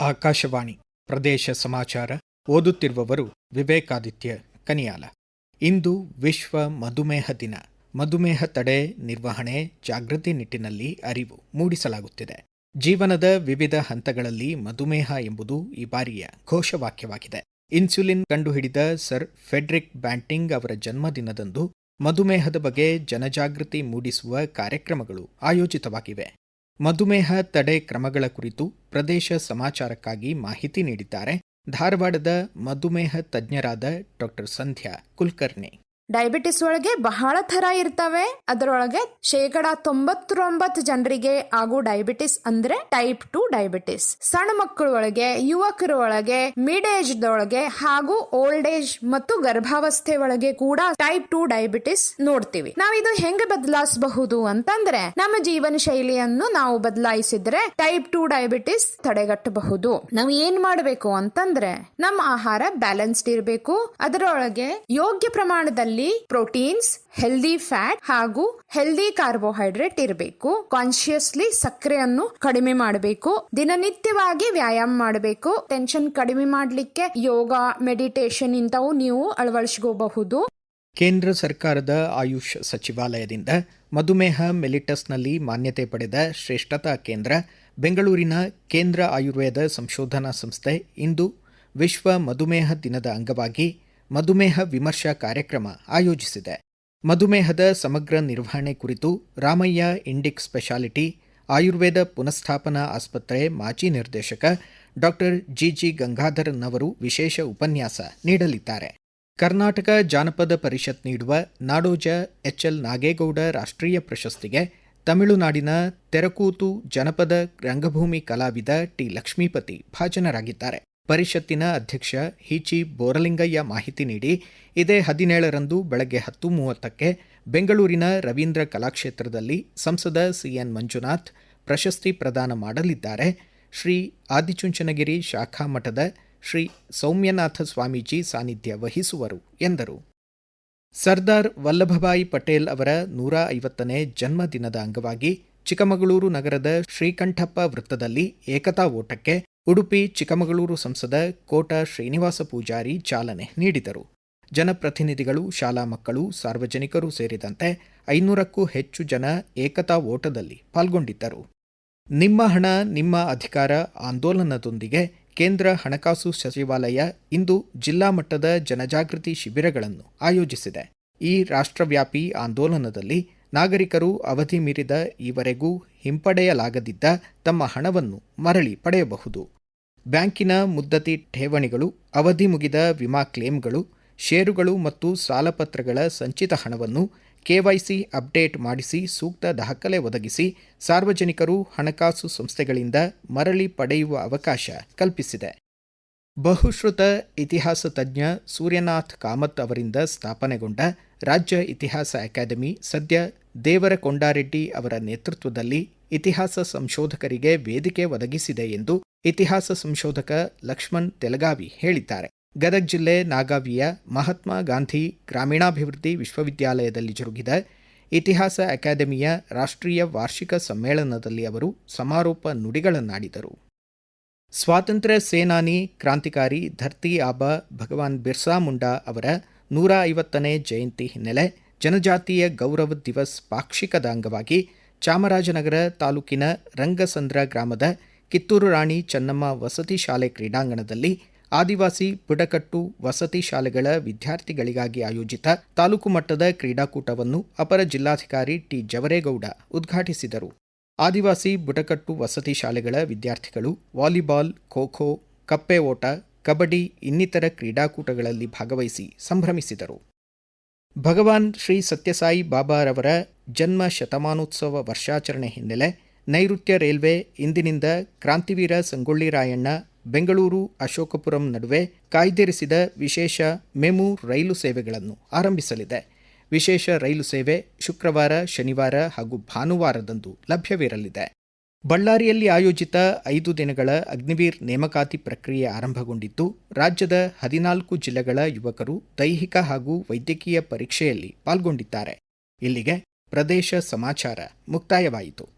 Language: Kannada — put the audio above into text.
ಆಕಾಶವಾಣಿ ಪ್ರದೇಶ ಸಮಾಚಾರ ಓದುತ್ತಿರುವವರು ವಿವೇಕಾದಿತ್ಯ ಕನಿಯಾಲ. ಇಂದು ವಿಶ್ವ ಮಧುಮೇಹ ದಿನ. ಮಧುಮೇಹ ತಡೆ ನಿರ್ವಹಣೆ ಜಾಗೃತಿ ನಿಟ್ಟಿನಲ್ಲಿ ಅರಿವು ಮೂಡಿಸಲಾಗುತ್ತಿದೆ. ಜೀವನದ ವಿವಿಧ ಹಂತಗಳಲ್ಲಿ ಮಧುಮೇಹ ಎಂಬುದು ಈ ಬಾರಿಯ ಘೋಷವಾಕ್ಯವಾಗಿದೆ. ಇನ್ಸುಲಿನ್ ಕಂಡುಹಿಡಿದ ಸರ್ ಫೆಡ್ರಿಕ್ ಬ್ಯಾಂಟಿಂಗ್ ಅವರ ಜನ್ಮದಿನದಂದು ಮಧುಮೇಹದ ಬಗ್ಗೆ ಜನಜಾಗೃತಿ ಮೂಡಿಸುವ ಕಾರ್ಯಕ್ರಮಗಳು ಆಯೋಜಿತವಾಗಿವೆ. ಮಧುಮೇಹ ತಡೆ ಕ್ರಮಗಳ ಕುರಿತು ಪ್ರದೇಶ ಸಮಾಚಾರಕ್ಕಾಗಿ ಮಾಹಿತಿ ನೀಡಿದ್ದಾರೆ. ಧಾರವಾಡದ ಮಧುಮೇಹ ತಜ್ಞರಾದ ಡಾಕ್ಟರ್ ಸಂಧ್ಯಾ ಕುಲಕರ್ಣಿ. ಡಯಾಬಿಟಿಸ್ ಒಳಗೆ ಬಹಳ ಥರ ಇರ್ತವೆ. ಅದರೊಳಗೆ ಶೇಕಡ ತೊಂಬತ್ತೊಂಬತ್ತು ಜನರಿಗೆ ಆಗೋ ಡಯಾಬಿಟಿಸ್ ಅಂದ್ರೆ ಟೈಪ್ ಟು ಡಯಾಬಿಟಿಸ್. ಸಣ್ಣ ಮಕ್ಕಳ ಒಳಗೆ ಯುವಕರ ಒಳಗೆ ಮಿಡ್ ಏಜ್ ಒಳಗೆ ಹಾಗೂ ಓಲ್ಡ್ ಏಜ್ ಮತ್ತು ಗರ್ಭಾವಸ್ಥೆ ಒಳಗೆ ಕೂಡ ಟೈಪ್ ಟು ಡಯಾಬಿಟಿಸ್ ನೋಡ್ತೀವಿ. ನಾವ್ ಇದು ಹೆಂಗೆ ಬದಲಾಯಿಸಬಹುದು ಅಂತಂದ್ರೆ ನಮ್ಮ ಜೀವನ ಶೈಲಿಯನ್ನು ನಾವು ಬದಲಾಯಿಸಿದ್ರೆ ಟೈಪ್ ಟು ಡಯಾಬಿಟಿಸ್ ತಡೆಗಟ್ಟಬಹುದು. ನಾವು ಏನ್ ಮಾಡಬೇಕು ಅಂತಂದ್ರೆ ನಮ್ಮ ಆಹಾರ ಬ್ಯಾಲೆನ್ಸ್ಡ್ ಇರಬೇಕು. ಅದರೊಳಗೆ ಯೋಗ್ಯ ಪ್ರಮಾಣದಲ್ಲಿ ಪ್ರೋಟೀನ್ಸ್ ಹೆಲ್ದಿ ಫ್ಯಾಟ್ ಹಾಗೂ ಹೆಲ್ದಿ ಕಾರ್ಬೋಹೈಡ್ರೇಟ್ ಇರಬೇಕು. ಕಾನ್ಶಿಯಸ್ಲಿ ಸಕ್ಕರೆಯನ್ನು ಕಡಿಮೆ ಮಾಡಬೇಕು. ದಿನನಿತ್ಯವಾಗಿ ವ್ಯಾಯಾಮ ಮಾಡಬೇಕು. ಟೆನ್ಷನ್ ಕಡಿಮೆ ಮಾಡಲಿಕ್ಕೆ ಯೋಗ ಮೆಡಿಟೇಷನ್ ಇಂಥವು ನೀವು ಅಳವಡಿಸ್ಕೋಬಹುದು. ಕೇಂದ್ರ ಸರ್ಕಾರದ ಆಯುಷ್ ಸಚಿವಾಲಯದಿಂದ ಮಧುಮೇಹ ಮೆಲಿಟಸ್ನಲ್ಲಿ ಮಾನ್ಯತೆ ಪಡೆದ ಶ್ರೇಷ್ಠತಾ ಕೇಂದ್ರ, ಬೆಂಗಳೂರಿನ ಕೇಂದ್ರ ಆಯುರ್ವೇದ ಸಂಶೋಧನಾ ಸಂಸ್ಥೆ ಇಂದು ವಿಶ್ವ ಮಧುಮೇಹ ದಿನದ ಅಂಗವಾಗಿ ಮಧುಮೇಹ ವಿಮರ್ಶಾ ಕಾರ್ಯಕ್ರಮ ಆಯೋಜಿಸಿದೆ. ಮಧುಮೇಹದ ಸಮಗ್ರ ನಿರ್ವಹಣೆ ಕುರಿತು ರಾಮಯ್ಯ ಇಂಡಿಕ್ ಸ್ಪೆಷಾಲಿಟಿ, ಆಯುರ್ವೇದ ಪುನಃಸ್ಥಾಪನಾ ಆಸ್ಪತ್ರೆ ಮಾಜಿ ನಿರ್ದೇಶಕ ಡಾಕ್ಟರ್ ಜಿಜಿ ಗಂಗಾಧರನ್ ಅವರು ವಿಶೇಷ ಉಪನ್ಯಾಸ ನೀಡಲಿದ್ದಾರೆ. ಕರ್ನಾಟಕ ಜಾನಪದ ಪರಿಷತ್ ನೀಡುವ ನಾಡೋಜ ಎಚ್ಎಲ್ ನಾಗೇಗೌಡ ರಾಷ್ಟ್ರೀಯ ಪ್ರಶಸ್ತಿಗೆ ತಮಿಳುನಾಡಿನ ತೆರಕೂತು ಜನಪದ ರಂಗಭೂಮಿ ಕಲಾವಿದ ಟಿ. ಲಕ್ಷ್ಮೀಪತಿ ಭಾಜನರಾಗಿದ್ದಾರೆ. ಪರಿಷತ್ತಿನ ಅಧ್ಯಕ್ಷ ಹಿಚಿ ಬೋರಲಿಂಗಯ್ಯ ಮಾಹಿತಿ ನೀಡಿ, ಇದೇ ಹದಿನೇಳರಂದು ಬೆಳಗ್ಗೆ ಹತ್ತು ಮೂವತ್ತಕ್ಕೆ ಬೆಂಗಳೂರಿನ ರವೀಂದ್ರ ಕಲಾಕ್ಷೇತ್ರದಲ್ಲಿ ಸಂಸದ ಸಿಎನ್ ಮಂಜುನಾಥ್ ಪ್ರಶಸ್ತಿ ಪ್ರದಾನ ಮಾಡಲಿದ್ದಾರೆ. ಶ್ರೀ ಆದಿಚುಂಚನಗಿರಿ ಶಾಖಾ ಮಠದ ಶ್ರೀ ಸೌಮ್ಯನಾಥ ಸ್ವಾಮೀಜಿ ಸಾನ್ನಿಧ್ಯ ವಹಿಸುವರು, ಎಂದರು. ಸರ್ದಾರ್ ವಲ್ಲಭಭಾಯಿ ಪಟೇಲ್ ಅವರ ನೂರ ಐವತ್ತನೇ ಜನ್ಮದಿನದ ಅಂಗವಾಗಿ ಚಿಕ್ಕಮಗಳೂರು ನಗರದ ಶ್ರೀಕಂಠಪ್ಪ ವೃತ್ತದಲ್ಲಿ ಏಕತಾ ಓಟಕ್ಕೆ ಉಡುಪಿ, ಚಿಕ್ಕಮಗಳೂರು ಸಂಸದ ಕೋಟ ಶ್ರೀನಿವಾಸ ಪೂಜಾರಿ ಚಾಲನೆ ನೀಡಿದರು. ಜನಪ್ರತಿನಿಧಿಗಳು, ಶಾಲಾ ಮಕ್ಕಳು, ಸಾರ್ವಜನಿಕರು ಸೇರಿದಂತೆ ಐನೂರಕ್ಕೂ ಹೆಚ್ಚು ಜನ ಏಕತಾ ಓಟದಲ್ಲಿ ಪಾಲ್ಗೊಂಡಿದ್ದರು. ನಿಮ್ಮ ಹಣ, ನಿಮ್ಮ ಅಧಿಕಾರ ಆಂದೋಲನದೊಂದಿಗೆ ಕೇಂದ್ರ ಹಣಕಾಸು ಸಚಿವಾಲಯ ಇಂದು ಜಿಲ್ಲಾ ಮಟ್ಟದ ಜನಜಾಗೃತಿ ಶಿಬಿರಗಳನ್ನು ಆಯೋಜಿಸಿದೆ. ಈ ರಾಷ್ಟ್ರವ್ಯಾಪಿ ಆಂದೋಲನದಲ್ಲಿ ನಾಗರಿಕರು ಅವಧಿ ಮೀರಿದ ಈವರೆಗೂ ಹಿಂಪಡೆಯಲಾಗದಿದ್ದ ತಮ್ಮ ಹಣವನ್ನು ಮರಳಿ ಪಡೆಯಬಹುದು. ಬ್ಯಾಂಕಿನ ಮುದ್ದತಿ ಠೇವಣಿಗಳು, ಅವಧಿ ಮುಗಿದ ವಿಮಾ ಕ್ಲೇಮ್ಗಳು, ಷೇರುಗಳು ಮತ್ತು ಸಾಲಪತ್ರಗಳ ಸಂಚಿತ ಹಣವನ್ನು ಕೆವೈಸಿ ಅಪ್ಡೇಟ್ ಮಾಡಿಸಿ ಸೂಕ್ತ ದಾಖಲೆ ಒದಗಿಸಿ ಸಾರ್ವಜನಿಕರು ಹಣಕಾಸು ಸಂಸ್ಥೆಗಳಿಂದ ಮರಳಿ ಪಡೆಯುವ ಅವಕಾಶ ಕಲ್ಪಿಸಿದೆ. ಬಹುಶ್ರುತ ಇತಿಹಾಸ ತಜ್ಞ ಸೂರ್ಯನಾಥ್ ಕಾಮತ್ ಅವರಿಂದ ಸ್ಥಾಪನೆಗೊಂಡ ರಾಜ್ಯ ಇತಿಹಾಸ ಅಕಾಡೆಮಿ ಸದ್ಯ ದೇವರ ಕೊಂಡಾರೆಡ್ಡಿ ಅವರ ನೇತೃತ್ವದಲ್ಲಿ ಇತಿಹಾಸ ಸಂಶೋಧಕರಿಗೆ ವೇದಿಕೆ ಒದಗಿಸಿದೆ ಎಂದು ಇತಿಹಾಸ ಸಂಶೋಧಕ ಲಕ್ಷ್ಮಣ್ ತೆಲಗಾವಿ ಹೇಳಿದ್ದಾರೆ. ಗದಗ ಜಿಲ್ಲೆ ನಾಗಾವಿಯ ಮಹಾತ್ಮ ಗಾಂಧಿ ಗ್ರಾಮೀಣಾಭಿವೃದ್ಧಿ ವಿಶ್ವವಿದ್ಯಾಲಯದಲ್ಲಿ ಜರುಗಿದ ಇತಿಹಾಸ ಅಕಾಡೆಮಿಯ ರಾಷ್ಟ್ರೀಯ ವಾರ್ಷಿಕ ಸಮ್ಮೇಳನದಲ್ಲಿ ಅವರು ಸಮಾರೋಪ ನುಡಿಗಳನ್ನಾಡಿದರು. ಸ್ವಾತಂತ್ರ್ಯ ಸೇನಾನಿ ಕ್ರಾಂತಿಕಾರಿ ಧರ್ತಿ ಆಬಾ ಭಗವಾನ್ ಬಿರ್ಸಾ ಮುಂಡಾ ಅವರ ನೂರ ಐವತ್ತನೇ ಜಯಂತಿ ಹಿನ್ನೆಲೆ ಜನಜಾತಿಯ ಗೌರವ ದಿವಸ್ ಪಾಕ್ಷಿಕದ ಅಂಗವಾಗಿ ಚಾಮರಾಜನಗರ ತಾಲೂಕಿನ ರಂಗಸಂದ್ರ ಗ್ರಾಮದ ಕಿತ್ತೂರು ರಾಣಿ ಚೆನ್ನಮ್ಮ ವಸತಿ ಶಾಲೆ ಕ್ರೀಡಾಂಗಣದಲ್ಲಿ ಆದಿವಾಸಿ ಬುಡಕಟ್ಟು ವಸತಿ ಶಾಲೆಗಳ ವಿದ್ಯಾರ್ಥಿಗಳಿಗಾಗಿ ಆಯೋಜಿತ ತಾಲೂಕು ಮಟ್ಟದ ಕ್ರೀಡಾಕೂಟವನ್ನು ಅಪರ ಜಿಲ್ಲಾಧಿಕಾರಿ ಟಿ ಜವರೇಗೌಡ ಉದ್ಘಾಟಿಸಿದರು. ಆದಿವಾಸಿ ಬುಡಕಟ್ಟು ವಸತಿ ಶಾಲೆಗಳ ವಿದ್ಯಾರ್ಥಿಗಳು ವಾಲಿಬಾಲ್ ಖೋ ಖೋ ಕಪ್ಪೆ ಓಟ, ಕಬಡ್ಡಿ ಇನ್ನಿತರ ಕ್ರೀಡಾಕೂಟಗಳಲ್ಲಿ ಭಾಗವಹಿಸಿ ಸಂಭ್ರಮಿಸಿದರು. ಭಗವಾನ್ ಶ್ರೀ ಸತ್ಯಸಾಯಿ ಬಾಬಾರವರ ಜನ್ಮ ಶತಮಾನೋತ್ಸವ ವರ್ಷಾಚರಣೆ ಹಿನ್ನೆಲೆ ನೈಋತ್ಯ ರೈಲ್ವೆ ಇಂದಿನಿಂದ ಕ್ರಾಂತಿವೀರ ಸಂಗೊಳ್ಳಿ ರಾಯಣ್ಣ, ಬೆಂಗಳೂರು ಅಶೋಕಪುರಂ ನಡುವೆ ಕಾಯ್ದಿರಿಸಿದ ವಿಶೇಷ ಮೆಮು ರೈಲು ಸೇವೆಗಳನ್ನು ಆರಂಭಿಸಲಿದೆ. ವಿಶೇಷ ರೈಲು ಸೇವೆ ಶುಕ್ರವಾರ, ಶನಿವಾರ ಹಾಗೂ ಭಾನುವಾರದಂದು ಲಭ್ಯವಿರಲಿದೆ. ಬಳ್ಳಾರಿಯಲ್ಲಿ ಆಯೋಜಿತ ಐದು ದಿನಗಳ ಅಗ್ನಿವೀರ್ ನೇಮಕಾತಿ ಪ್ರಕ್ರಿಯೆ ಆರಂಭಗೊಂಡಿದ್ದು, ರಾಜ್ಯದ ಹದಿನಾಲ್ಕು ಜಿಲ್ಲೆಗಳ ಯುವಕರು ದೈಹಿಕ ಹಾಗೂ ವೈದ್ಯಕೀಯ ಪರೀಕ್ಷೆಯಲ್ಲಿ ಪಾಲ್ಗೊಂಡಿದ್ದಾರೆ. ಇಲ್ಲಿಗೆ ಪ್ರದೇಶ ಸಮಾಚಾರ ಮುಕ್ತಾಯವಾಯಿತು.